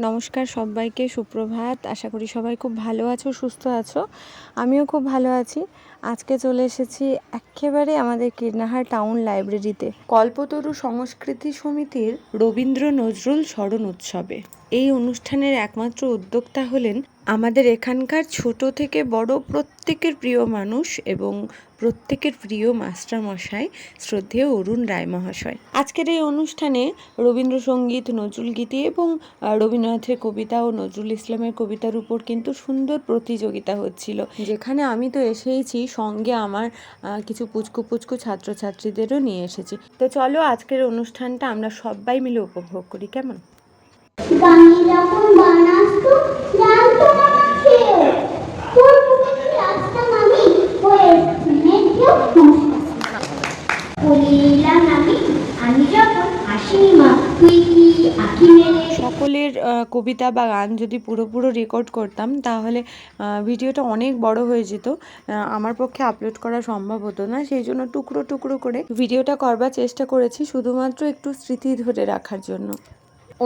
নমস্কার সবাইকে, সুপ্রভাত। আশা করি সবাই খুব ভালো আছো, সুস্থ আছো। আমিও খুব ভালো আছি। আজকে চলে এসেছি একেবারে আমাদের কীর্ণাহার টাউন লাইব্রেরিতে। কল্পতরু সংস্কৃতি সমিতির রবীন্দ্র নজরুল স্মরণ উৎসবে। এই অনুষ্ঠানের একমাত্র উদ্যোক্তা হলেন আমাদের এখানকার ছোট থেকে বড় প্রত্যেকের প্রিয় মানুষ এবং প্রত্যেকের প্রিয় মাস্টার মশাই শ্রদ্ধেয় অরুণ রায় মহাশয়। আজকের এই অনুষ্ঠানে রবীন্দ্রসঙ্গীত, নজরুল গীতি এবং রবীন্দ্রনাথের কবিতা ও নজরুল ইসলামের কবিতার উপর কিন্তু সুন্দর প্রতিযোগিতা হচ্ছিল। যেখানে আমি তো এসেইছি, সঙ্গে আমার কিছু পুচকু পুচকু ছাত্রছাত্রীদেরও নিয়ে এসেছি। তো চলো আজকের অনুষ্ঠানটা আমরা সবাই মিলে উপভোগ করি, কেমন গানি যখন বানাতো জানতো না কেউ তোর মুখে কি রাস্তা মামি হয়ে শুনে কেউ বলিলাম আমি আমি যখন আসিনি মা তুই কি আঁকি মেরে সকলের আহ, কবিতা বা গান যদি পুরো পুরো রেকর্ড করতাম, তাহলে ভিডিওটা অনেক বড় হয়ে যেত। আমার পক্ষে আপলোড করা সম্ভব হতো না, সেই জন্য টুকরো টুকরো করে ভিডিওটা করবার চেষ্টা করেছি, শুধুমাত্র একটু স্মৃতি ধরে রাখার জন্য।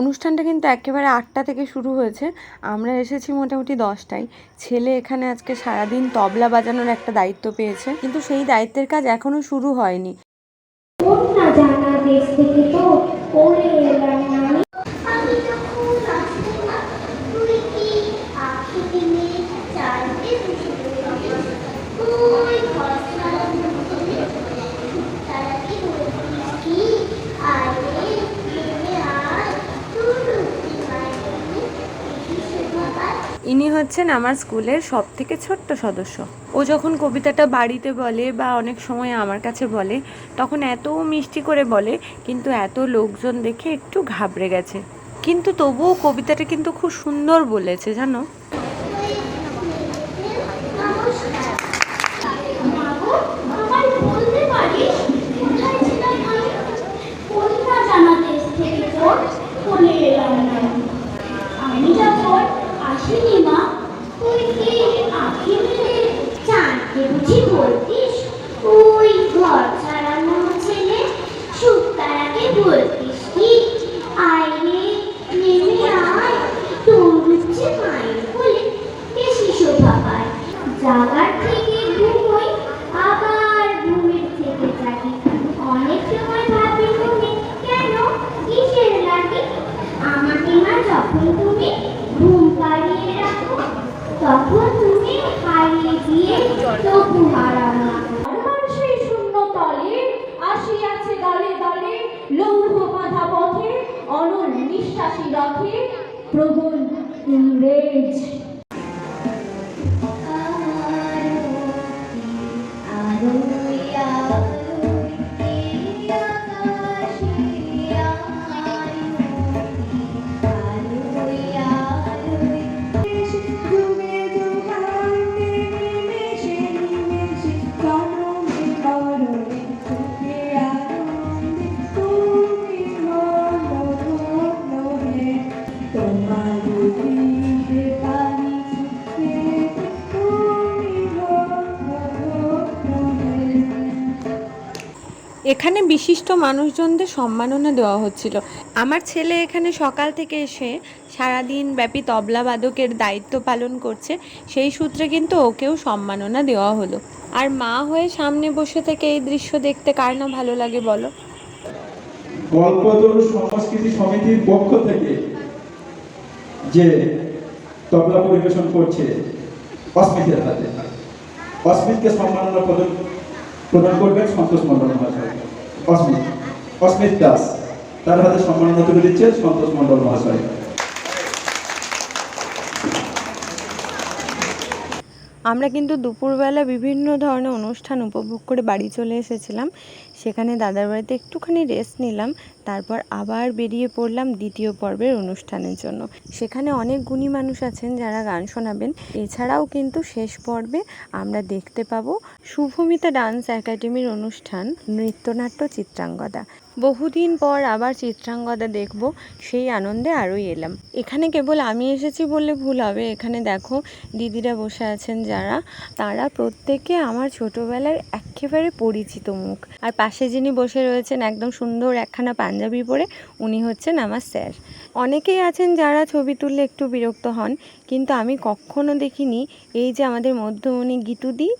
অনুষ্ঠানটা কিন্তু একেবারে আটটা থেকে শুরু হয়েছে, আমরা এসেছি মোটামুটি দশটায়। ছেলে এখানে আজকে সারাদিন তবলা বাজানোর একটা দায়িত্ব পেয়েছে, কিন্তু সেই দায়িত্বের কাজ এখনও শুরু হয়নি। দেশ থেকে তো পড়ে এলাম না আমি আমি যখন আসি না তুই কি আঁকি দিনে চাইতে ওই ভরসা তারা কি বলছিস কি আরে নেমে আয় তুই রুটি মাইনি এসে বাবা ইনি হচ্ছেন আমার স্কুলের সব থেকে ছোট্ট সদস্য। ও যখন কবিতাটা বাড়িতে বলে বা অনেক সময় আমার কাছে বলে, তখন এত মিষ্টি করে বলে, কিন্তু এত লোকজন দেখে একটু ঘাবড়ে গেছে। কিন্তু তবুও কবিতাটা কিন্তু খুব সুন্দর বলেছে, জানো? Procure um rage. এখানে বিশিষ্ট মানুষজনদের সম্মাননা দেওয়া হচ্ছিল। আমার ছেলে এখানে সকাল থেকে এসে সারাদিন ব্যাপী তবলা বাদকের দায়িত্ব পালন করছে, সেই সূত্রে কিন্তু ওকেও সম্মাননা দেওয়া হলো। আর মা হয়ে সামনে বসে থেকে এই দৃশ্য দেখতে কার না ভালো লাগে বলো? কল্পতরু সংস্কৃতি সমিতির পক্ষ থেকে যে তবলা পরিবেশন করছে অস্মিতের হাতে, অস্মিতকে সম্মাননা প্রদান প্রদান করবেন সন্তোষ মন্ডল মহাশয়। অস্মিত দাস, তার হাতে সম্মাননা তুলে দিচ্ছে সন্তোষ মন্ডল মহাশয়। আমরা কিন্তু দুপুরবেলা বিভিন্ন ধরনের অনুষ্ঠান উপভোগ করে বাড়ি চলে এসেছিলাম। সেখানে দাদার বাড়িতে একটুখানি রেস্ট নিলাম, তারপর আবার বেরিয়ে পড়লাম দ্বিতীয় পর্বের অনুষ্ঠানের জন্য। সেখানে অনেক গুণী মানুষ আছেন যারা গান শোনাবেন। এছাড়াও কিন্তু শেষ পর্বে আমরা দেখতে পাবো শুভমিতা ডান্স একাডেমির অনুষ্ঠান নৃত্যনাট্য চিত্রাঙ্গদা। বহুদিন পর আবার চিত্রাঙ্গদা দেখব, সেই আনন্দে আরোই এলাম। এখানে কেবল আমি এসেছি বললে ভুল হবে। এখানে দেখো, দিদিরা বসে আছেন যারা, তারা প্রত্যেকে আমার ছোটবেলার একেবারে পরিচিত মুখ। আর পাশে যিনি বসে রয়েছেন একদম সুন্দর একখানা পাঞ্জাবি পরে, উনি হচ্ছেন আমার স্যার। অনেকেই আছেন যারা ছবি তুললে একটু বিরক্ত হন কিন্তু আমি কখনো দেখিনি এই যে আমাদের মধ্যমণি গীতুদি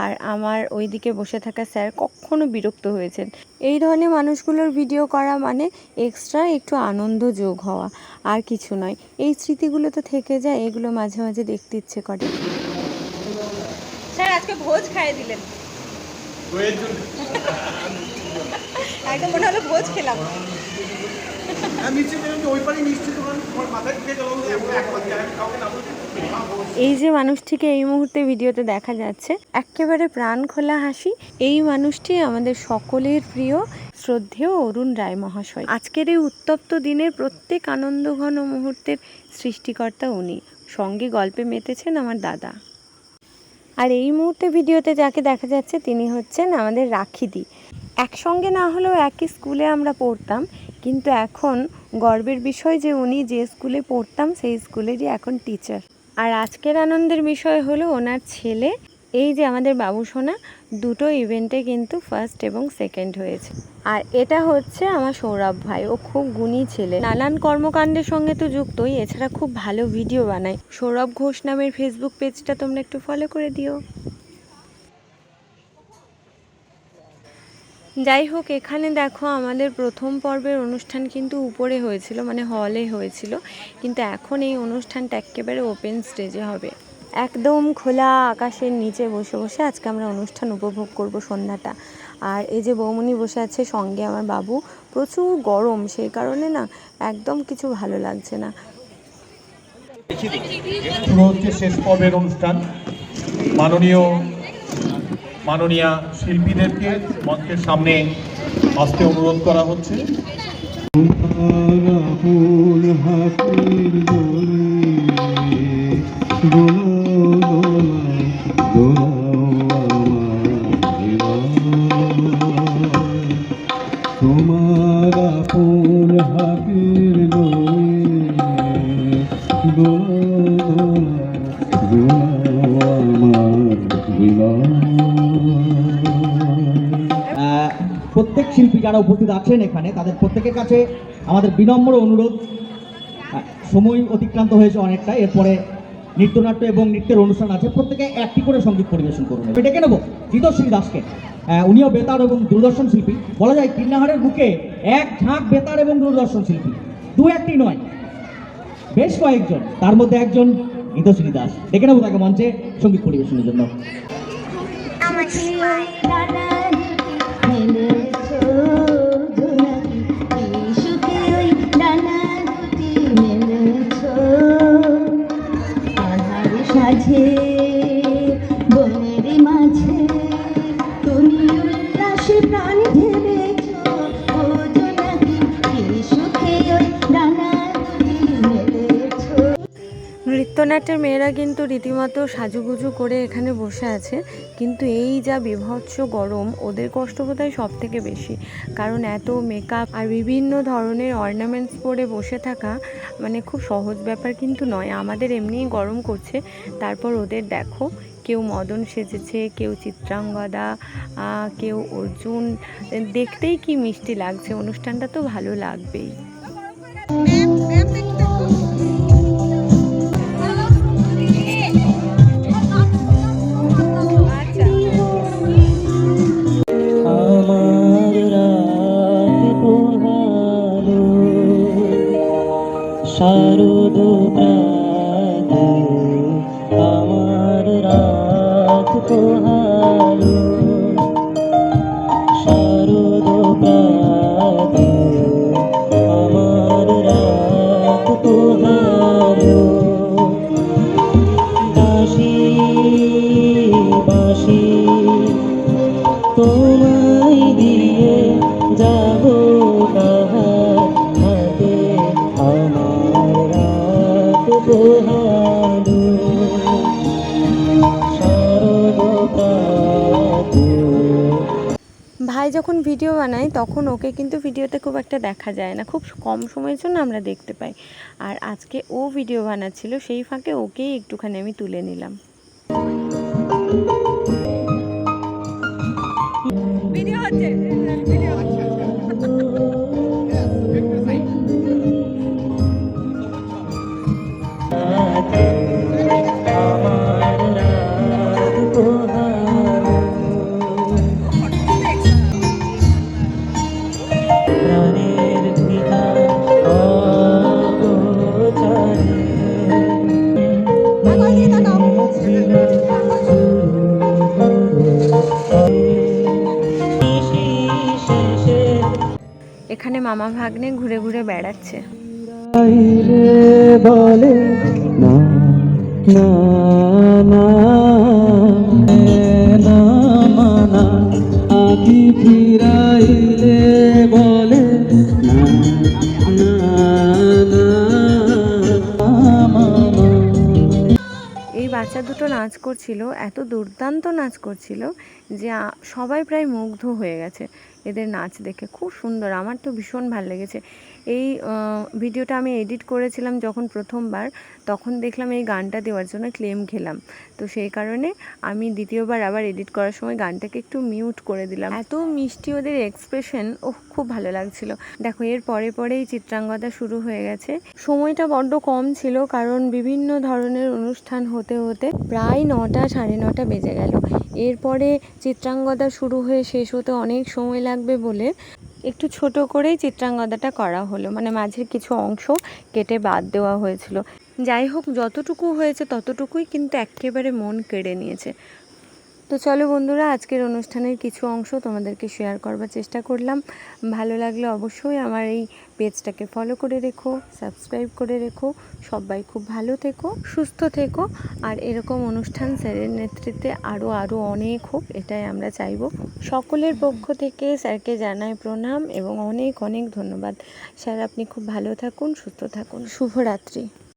আর আমার ওইদিকে বসে থাকা স্যার কখনো বিরক্ত হয়েছেন। এই ধরনের মানুষগুলোর ভিডিও করা মানে এক্সট্রা একটু আনন্দ যোগ হওয়া আর কিছু নয়। এই স্মৃতিগুলো তো থেকে যায় এগুলো মাঝে মাঝে দেখতে ইচ্ছে করে। স্যার আজকে ভোজ খাইয়ে দিলেন। একদম মনে হলো ভোজ খেলাম। এই যে মানুষটিকে এই মুহূর্তে ভিডিওতে দেখা যাচ্ছে, একেবারে প্রাণ খোলা হাসি। এই মানুষটি আমাদের সকলের প্রিয়, শ্রদ্ধেয় অরুণ রায় মহাশয়। আজকের এই উত্তপ্ত দিনের প্রত্যেক আনন্দঘন মুহূর্তের সৃষ্টিকর্তা উনি। সঙ্গে গল্পে মেতেছেন আমার দাদা। আর এই মুহূর্তে ভিডিওতে যাকে দেখা যাচ্ছে, তিনি হচ্ছেন আমাদের রাখিদি। একসঙ্গে না হলেও একই স্কুলে আমরা পড়তাম, কিন্তু এখন গর্বের বিষয় যে উনি যে স্কুলে পড়তাম সেই স্কুলেরই এখন টিচার আর আজকের আনন্দের বিষয় হলো ওনার ছেলে, এই যে আমাদের বাবু সোনা, দুটো ইভেন্টে কিন্তু ফার্স্ট এবং সেকেন্ড হয়েছে। আর এটা হচ্ছে আমার সৌরভ ভাই, ও খুব গুণী ছেলে। নানান কর্মকাণ্ডের সঙ্গে তো যুক্তই, এছাড়া খুব ভালো ভিডিও বানায়। সৌরভ ঘোষ নামের ফেসবুক পেজটা তোমরা একটু ফলো করে দিও। যাই হোক, এখানে দেখো আমাদের প্রথম পর্বের অনুষ্ঠান কিন্তু উপরে হয়েছিল মানে হলে হয়েছিল। কিন্তু এখন এই অনুষ্ঠানটা একেবারে ওপেন স্টেজে হবে। একদম খোলা আকাশের নিচে বসে বসে আজকে আমরা অনুষ্ঠান উপভোগ করব সন্ধ্যাটা। আর এই যে বৌমনি বসে আছে, সঙ্গে আমার বাবু, প্রচুর গরম, সেই কারণে না একদম কিছু ভালো লাগছে না। শুরু হচ্ছে শেষ পর্বের অনুষ্ঠান। মাননীয় মাননীয়া শিল্পীদেরকে মঞ্চের সামনে আসতে অনুরোধ করা হচ্ছে। যারা উপস্থিত আছেন এখানে, তাদের প্রত্যেকের কাছে আমাদের বিনম্র অনুরোধ। সময় অতিক্রান্ত হয়েছে অনেকটা, এরপরে নৃত্যনাট্য এবং নৃত্যের অনুষ্ঠান আছে। প্রত্যেকে একটি করে সংগীত পরিবেশন করুন। আমি ডেকে নেব, জিতশ্রী দাসকে। উনিও বেতার এবং দূরদর্শন শিল্পী। বলা যায় কীর্ণাহারের বুকে এক ঝাঁক বেতার এবং দূরদর্শন শিল্পী। দু একটি নয়, বেশ কয়েকজন। তার মধ্যে একজন গীতশ্রী দাস। ডেকে নেব তাকে মঞ্চে সংগীত পরিবেশনের জন্য। নৃত্যনাট্যের মেয়েরা কিন্তু রীতিমতো সাজুগুজু করে এখানে বসে আছে। কিন্তু এই যা বিভৎস গরম, ওদের কষ্ট বোধহয় সব থেকে বেশি। কারণ এত মেকআপ আর বিভিন্ন ধরনের অর্নামেন্টস পরে বসে থাকা মানে খুব সহজ ব্যাপার কিন্তু নয়। আমাদের এমনিই গরম করছে, তারপর ওদের দেখো, কেউ মদন সেজেছে, কেউ চিত্রাঙ্গদা কেউ অর্জুন। দেখতেই কি মিষ্টি লাগছে, অনুষ্ঠানটা তো ভালো লাগবেই। ভাই যখন ভিডিও বানায়, তখন ওকে কিন্তু ভিডিওতে খুব একটা দেখা যায় না। খুব কম সময়ের জন্য আমরা দেখতে পাই। আর আজকে ও ভিডিও বানাচ্ছিল, সেই ফাঁকে ওকেই একটুখানি আমি তুলে নিলাম। মামা ভাগ্নে ঘুরে ঘুরে বেড়াচ্ছে। রে বলে না না না মানা। ফিরাইলে এই বাচ্চা দুটো নাচ করছিল এত দুর্দান্ত নাচ করছিল যে সবাই প্রায় মুগ্ধ হয়ে গেছে। এদের নাচ দেখে। খুব সুন্দর, আমার তো ভীষণ ভালো লেগেছে। এই ভিডিওটা আমি এডিট করেছিলাম যখন প্রথমবার, তখন দেখলাম এই গানটা দেওয়ার জন্য ক্লেম খেলাম। তো সেই কারণে আমি দ্বিতীয়বার আবার এডিট করার সময় গানটাকে একটু মিউট করে দিলাম। এত মিষ্টি ওদের এক্সপ্রেশন ও খুব ভালো লাগছিল। দেখো, এর পরে পরেই চিত্রাঙ্গদা শুরু হয়ে গেছে। সময়টা বড্ড কম ছিল, কারণ বিভিন্ন ধরনের অনুষ্ঠান হতে হতে প্রায় নটা, সাড়ে নটা বেজে গেল। এরপরে চিত্রাঙ্গদা শুরু হয়ে শেষ হতে অনেক সময় লাগবে বলে একটু ছোট করেই চিত্রাঙ্গদাটা করা হলো। মানে মাঝের কিছু অংশ কেটে বাদ দেওয়া হয়েছিল। যাই হোক, যতটুকু হয়েছে ততটুকুই কিন্তু একেবারে মন কেড়ে নিয়েছে। তো চলো বন্ধুরা, আজকের অনুষ্ঠানের কিছু অংশ তোমাদেরকে শেয়ার করবার চেষ্টা করলাম। ভালো লাগলে অবশ্যই আমার এই পেজটাকে ফলো করে রেখো সাবস্ক্রাইব করে রেখো। সবাই খুব ভালো থেকো, সুস্থ থেকো। আর এরকম অনুষ্ঠান স্যারের নেতৃত্বে আরও আরও অনেক হোক, এটাই আমরা চাইব। সকলের পক্ষ থেকে স্যারকে জানাই প্রণাম এবং অনেক অনেক ধন্যবাদ। স্যার, আপনি খুব ভালো থাকুন, সুস্থ থাকুন। শুভরাত্রি।